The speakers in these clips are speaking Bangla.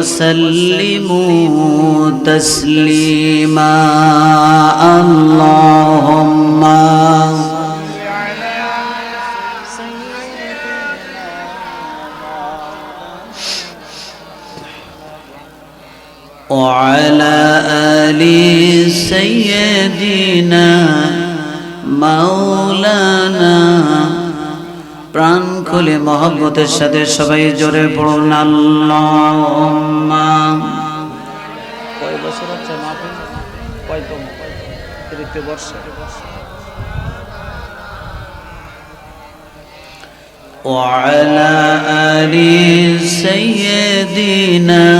وسلموا تسليما. اللهم وعلى آل سيدنا مولانا প্রাণ খুলে মহব্বতের সাথে সবাই জোরে পড়ুন আল্লাহুম্মা কয় বছর হচ্ছে মাহফিল কয়তম তৃতীয় বর্ষ وعلى آل سيدنا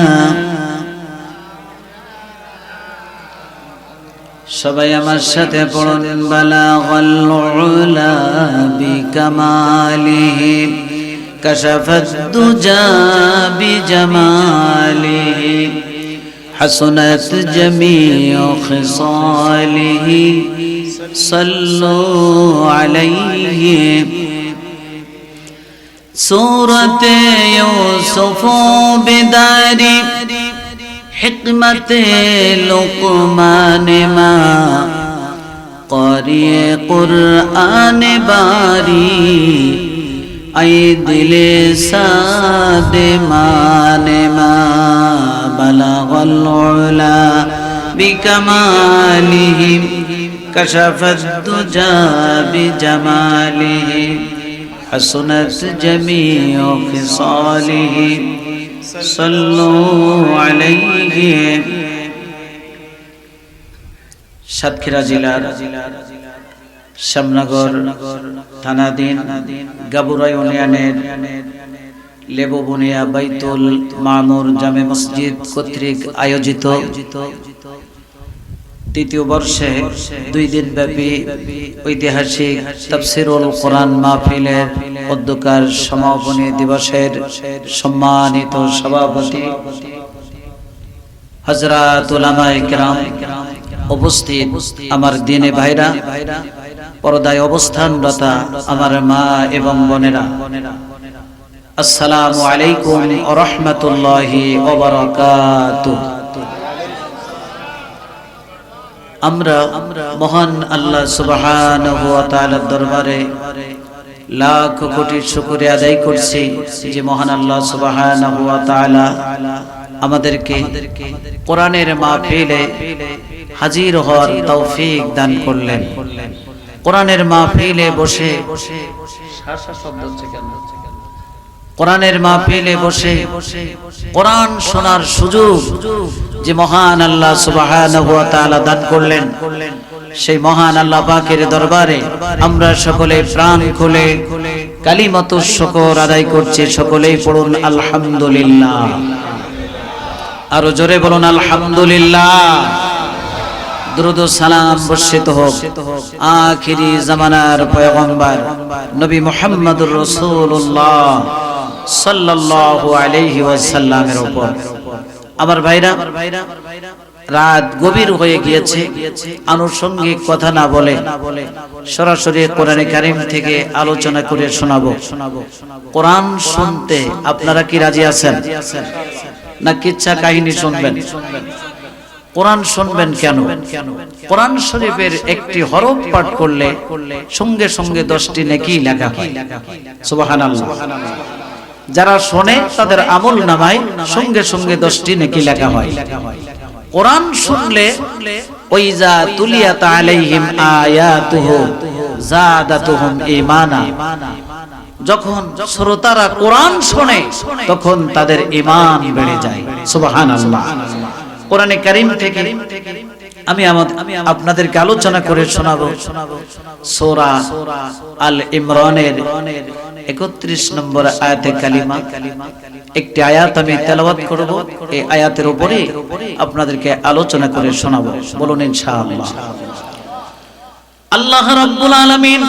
সবাই আমার সাথে পড়ুন বালাগাল উলা বিকামালিহি কাশাফাত দুজা বিজামালিহি حسنت جميع خصاله صلوا عليه سورة يوسف بداري حکمت لقمان ما قاری قرآن باری ای دل ساد مان ما بلغ العلا بكماله كشف الدجى بجماله حسنت جميع خصاله صلوا عليه সাতক্ষীরা জেলার শ্যামনগর থানাধীন গাবুরাই ইউনিয়নের লেবুবনিয়া বাইতুল মামুর জামে মসজিদ কর্তৃক আয়োজিত তৃতীয় বর্ষে দুই দিন ব্যাপী ঐতিহাসিক তাফসিরুল কোরআন মাহফিলের অধ্যকার সমাপনী দিবসের সম্মানিত সভাপতি আমার মহান আল্লাহ ওয়া দরবারে লাখ কোটি শুকুরে আদায় করছি যে মহান আল্লাহ সুবহানাহু ওয়া তাআলা আমাদেরকে কোরআনের মাহফিলে হাজির হওয়ার তৌফিক দান করলেন। কোরআনের মাহফিলে বসে শব্দ হচ্ছে কেন কোরআনের মাহফিলে বসে কোরআন শোনার সুযোগ যে মহান আল্লাহ সুবহানাহু ওয়া তাআলা দান করলেন। সেই মহান আল্লাহ পাকের দরবারে আমরা সকলে প্রাণ খুলে কালিমাতু শুকর আদায় করছি, সকলেই পড়ুন আলহামদুলিল্লাহ। আরও জোরে বলুন আলহামদুলিল্লাহ। দ্রুত সালাম বর্ষিত হোক। আখিরি জামানার পয়গম্বর নবী মুহাম্মদুর রাসূলুল্লাহ সাল্লাল্লাহু আলাইহি ওয়াসাল্লামের উপর। আমার ভাইরা রাত গভীর হয়ে গিয়েছে। আনুষঙ্গিক কথা না বলে সরাসরি কোরআনে কারিম থেকে আলোচনা করে শোনাবো। কোরআন শুনতে আপনারা কি রাজি আছেন? না কিচ্ছা কাহিনী শুনবেন? কোরআন শুনবেন কেন? কোরআন শরীফের একটি হরফ পাঠ করলে সঙ্গে সঙ্গে দশটি নেকি লেখা হয়। সুবহানাল্লাহ। যারা শোনে তাদের আমল নামায় সঙ্গে সঙ্গে দশটি নেকি লেখা হয়। কোরআন শুনলে ওই যা তুলিয়াত আলাইহিম আয়াতুহু জাদাতুহুম ঈমানা। যখন শ্রোতারা কোরআন শোনে, তখন তাদের ঈমান বেড়ে যায়। সুবহানাল্লাহ। কোরআনে কারিম থেকে আমি আমাদের আপনাদেরকে আলোচনা করে শোনাবো। সোরা আল ইমরানের একত্রিশ নম্বর আয়াতে কালিমা। একটি আয়াত আমি তেলাওয়াত করব। এই আয়াতের উপরে আপনাদেরকে আলোচনা করে শোনাবো। বলুন, ইনশাআল্লাহ। আল্লাহ রাব্বুল আলামিন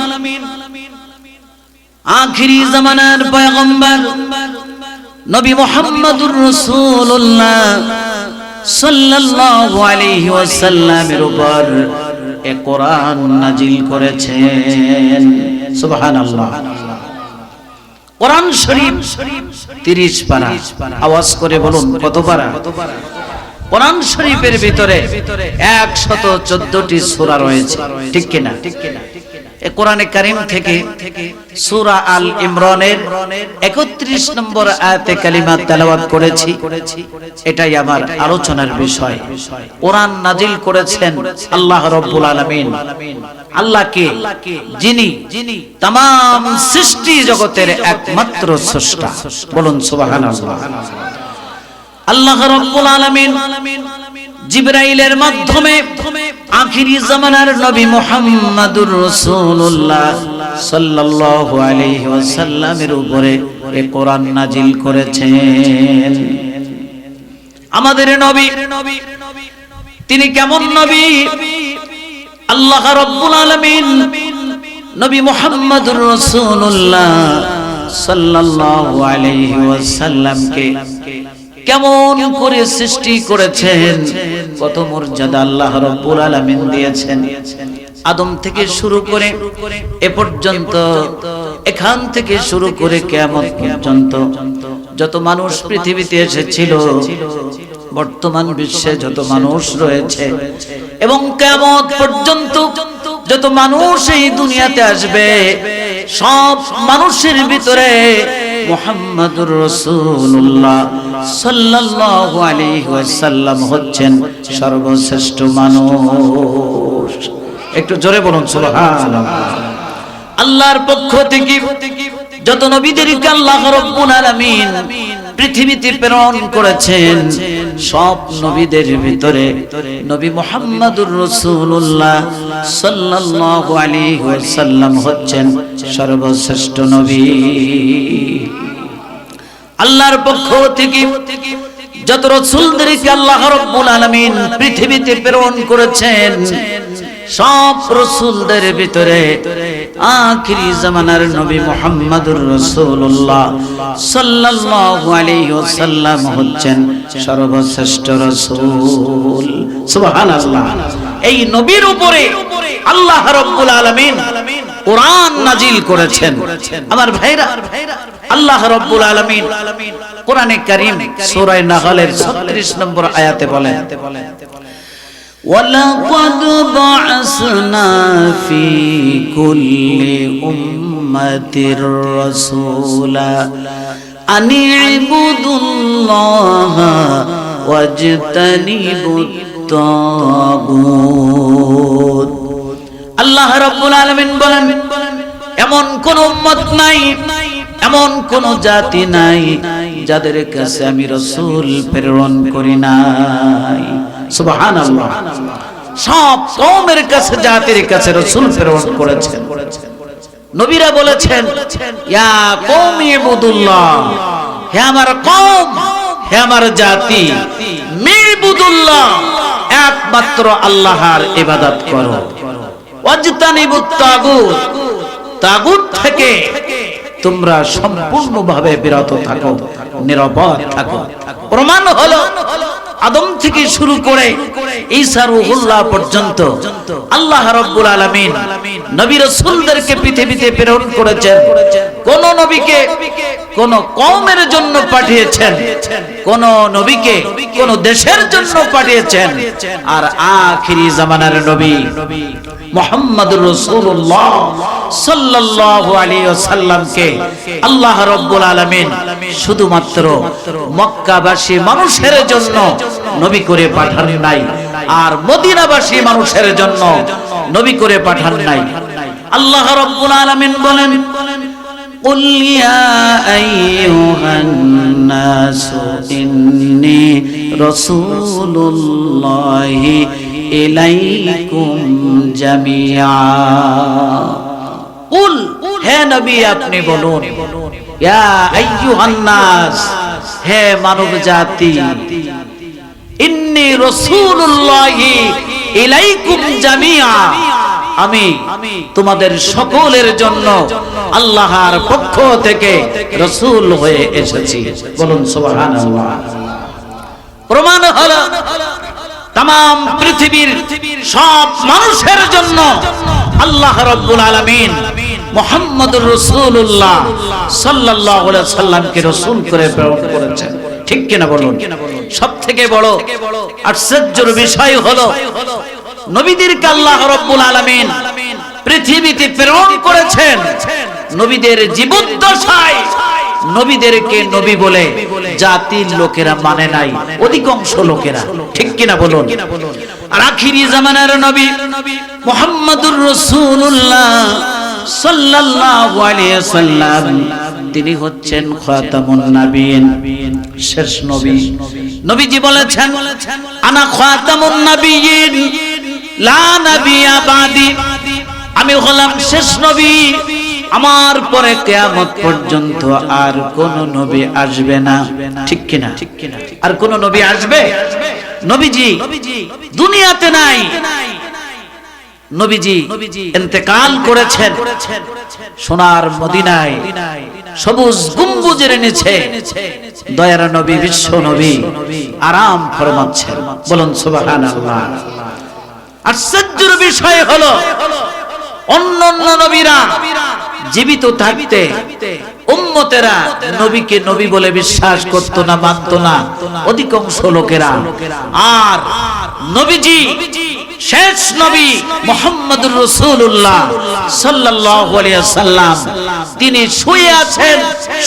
আখিরি জামানার পয়গম্বর নবী মুহাম্মদুর রাসূলুল্লাহ সাল্লাল্লাহু আলাইহি ওয়াসাল্লামের উপর এ কোরআন নাজিল করেছেন। সুবহানাল্লাহ। কোরআন শরীফ 30 পারা। আওয়াজ করে বলুন, কত পারা? কোরআন শরীফের ভিতরে একশত চোদ্দটি সোরা রয়েছে। ঠিক কিনা? এ কোরআনে কারিম থেকে সূরা আল ইমরানের 31 নম্বর আয়াতে কালিমা তেলাওয়াত করেছি এটাই আমার আলোচনার বিষয় কোরআন নাজিল করেছেন আল্লাহ রাব্বুল আলামিন আল্লাহ কে যিনি तमाम সৃষ্টি জগতের একমাত্র স্রষ্টা বলুন সুবহানাল্লাহ আল্লাহ রাব্বুল আলামিন জিবরাইলের মাধ্যমে আখিরি জামানার নবী মোহাম্মদুর রাসূলুল্লাহ সাল্লাল্লাহু আলাইহি ওয়াসাল্লামের উপরে এই কোরআন নাজিল করেছেন। আমাদের নবী, তিনি কেমন নবী? আল্লাহ রাব্বুল আলামিন নবী মুহাম্মাদুর রাসূলুল্লাহ সাল্লাল্লাহু আলাইহি ওয়াসাল্লামকে কেমন করে সৃষ্টি করেছেন? কত মর্যাদা আল্লাহ রব্বুল আলামিন দিয়েছেন। আদম থেকে শুরু করে এ পর্যন্ত, এখান থেকে শুরু করে কিয়ামত পর্যন্ত যত মানুষ পৃথিবীতে এসেছিল, বর্তমান বিশ্বে যত মানুষ রয়েছে এবং কেমন পর্যন্ত যত মানুষ এই দুনিয়াতে আসবে, সব মানুষের ভিতরে সাল্লাল্লাহু আলাইহি ওয়াসাল্লাম হচ্ছেন সর্বশ্রেষ্ঠ মানুষ। একটু জোরে বলুন, সুবহানাল্লাহ। আল্লাহর পক্ষ থেকে যত নবীদেরকে আল্লাহ রাব্বুল আলামিন পৃথিবীতে প্রেরণ করেছেন সব নবীদের ভিতরে নবী মুহাম্মাদুর রাসূলুল্লাহ সাল্লাল্লাহু আলাইহি ওয়াসাল্লাম হচ্ছেন সর্বশ্রেষ্ঠ নবী। আল্লাহর পক্ষ থেকে যত রাসূলদেরকে আল্লাহ রাব্বুল আলামিন পৃথিবীতে প্রেরণ করেছেন, সব রসুলদের ভিতরে আখিরি জামানার নবী মুহাম্মাদুর রাসূলুল্লাহ সাল্লাল্লাহু আলাইহি ওয়াসাল্লাম হচ্ছেন সর্বশ্রেষ্ঠ রাসূল। সুবহানাল্লাহ। এই নবীর উপরে আল্লাহ রাব্বুল আলামিন কোরআন নাজিল করেছেন। আমার ভাইরা, আল্লাহ রাব্বুল আলামিন কোরআনে কারীম সূরা নাহলের 36 নম্বর আয়াতে বলেন ولقد بعثنا في كل أمة رسولا أن اعبدوا الله واجتنبوا الطاغوت আল্লাহ রাব্বুল আলামিন বলেন এমন কোন উম্মত নাই এমন কোন জাতি নাই যাদের কাছে আমি রসুল প্রেরণ করি নাই সব কাছে, জাতির কাছে রসুল প্রেরণ করেছেন। নবীরা বলেছেন আমার কওম, হে আমার জাতি একমাত্র আল্লাহর ইবাদত করো। তাগুত থেকে তোমরা সম্পূর্ণভাবে বিরত থাকো নিরাপদ থাকো। প্রমাণ হলো আদম থেকে শুরু করে পর্যন্ত আল্লাহ রাব্বুল আলামিন নবী রাসূলদেরকে পৃথিবীতে প্রেরণ করেছেন। কোন নবীকে, কোন কওমের জন্য পাঠিয়েছেন। কোন নবীকে, কোন দেশের জন্য পাঠিয়েছেন। আর আখিরি জামানার নবী মুহাম্মদুর রাসূলুল্লাহ সাল্লাল্লাহু আলাইহি ওয়াসাল্লামকে আল্লাহ রাব্বুল আলামিন শুধুমাত্র মক্কাবাসী মানুষের জন্য নবী করে পাঠান নাই আর মদিনাবাসী মানুষের জন্য নবী করে পাঠান নাই আল্লাহ রাব্বুল আলামিন বলেন قل يا أيها الناس إني رسول الله إليكم جميعا قل হে নবী আপনি বলুন ইয়া আইয়ুহান নাস হে মানব জাতি ইন্নি ইলাইকুম জামিআ। আমি তোমাদের সকলের জন্য আল্লাহর পক্ষ থেকে রসুল হয়ে এসেছি। বলুন সুবহানাল্লাহ। প্রমাণ হলো তাম পৃথিবীর সব মানুষের জন্য আল্লাহ রব্বুল আলামিন মোহাম্মদুর রসুল্লাহ আলাইহি সাল্লামকে রসুল করে প্রেরণ করেছেন। ঠিক কিনা বলুন? সব থেকে বড় আশ্চর্যের বিষয় হলো নবীদেরকে আল্লাহ রব্বুল আলামিন পৃথিবীতে প্রেরণ করেছেন। নবীদের জীবদ্দশায় নবীদেরকে নবী বলে জাতির লোকেরা মানে নাই, অধিকাংশ লোকেরা। ঠিক কিনা বলুন? আর আখিরি জামানার নবী মুহাম্মাদুর আলাইহি সাল্লাম তিনি হচ্ছেন খাতামুন নবীন শেষ নবী। নবীজি বলেছেন আনা খাতামুন নবীন লা নবিয়া বাদি। আমি হলাম শেষ নবী। আমার পরে কেয়ামত পর্যন্ত আর কোন নবী আসবে না। ঠিক কিনা? আর কোন নবী আসবে? নবীজি দুনিয়াতে নাই। নবীজি ইন্তেকাল করেছেন সোনার মদিনায়। সবুজ গম্বুজের নিচে দয়ার নবী, বিশ্ব নবী আরাম ফরমাচ্ছেন বলুন সুবহানাল্লাহ। আশ্চর্যের বিষয় হলো অন্য অন্য নবীরা জীবিত থাকতে উম্মতেরা নবীকে নবী বলে বিশ্বাস করত না, মানত না। অধিকাংশ লোকেরা। আর নবীজি শেষ নবী মোহাম্মদুর রসুল্লাহ সাল্লাম তিনি শুয়ে আছেন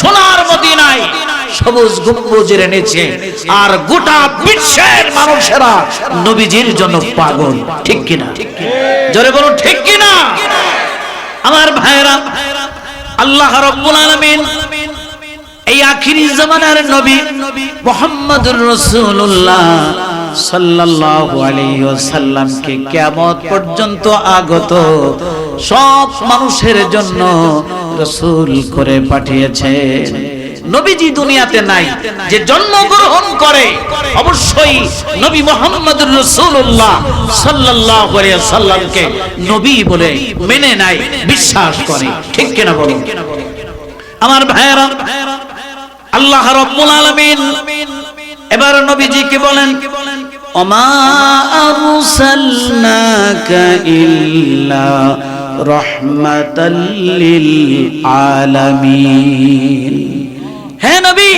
সোনার মদিনায়, সবুজ গম্বুজের নিচে। আর গোটা বিশ্বের মানুষেরা নবীজির জন্য পাগল। ঠিক কিনা? জোরে বলুন, ঠিক কিনা? আমার ভাইরা আল্লাহ রাব্বুল আলামিন এই আখিরি জামানার নবী মুহাম্মদুর রাসূলুল্লাহ সাল্লাল্লাহু আলাইহি ওয়াসাল্লামকে কিয়ামত পর্যন্ত আগত সব মানুষের জন্য করে নবীজি দুনিয়াতে নাই, যে জন্মগ্রহণ করে, অবশ্যই নবী মোহাম্মদুর রাসূলুল্লাহ সাল্লাল্লাহু আলাইহি সাল্লামকে নবী বলে মেনে নাই বিশ্বাস করে। ঠিক কিনা আমার ভাইয়েরা, আল্লাহ রাব্বুল এবার বলেন আরসালনাকা ইল্লা রাহমাতাল লিল আলামিন। হে নবী,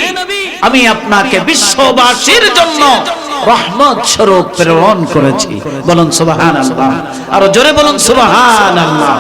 আমি আপনাকে বিশ্ববাসীর জন্য রহমত স্বরূপ প্রেরণ করেছি। বলুন সুবহানাল্লাহ। আর জোরে বলুন সুবহানাল্লাহ।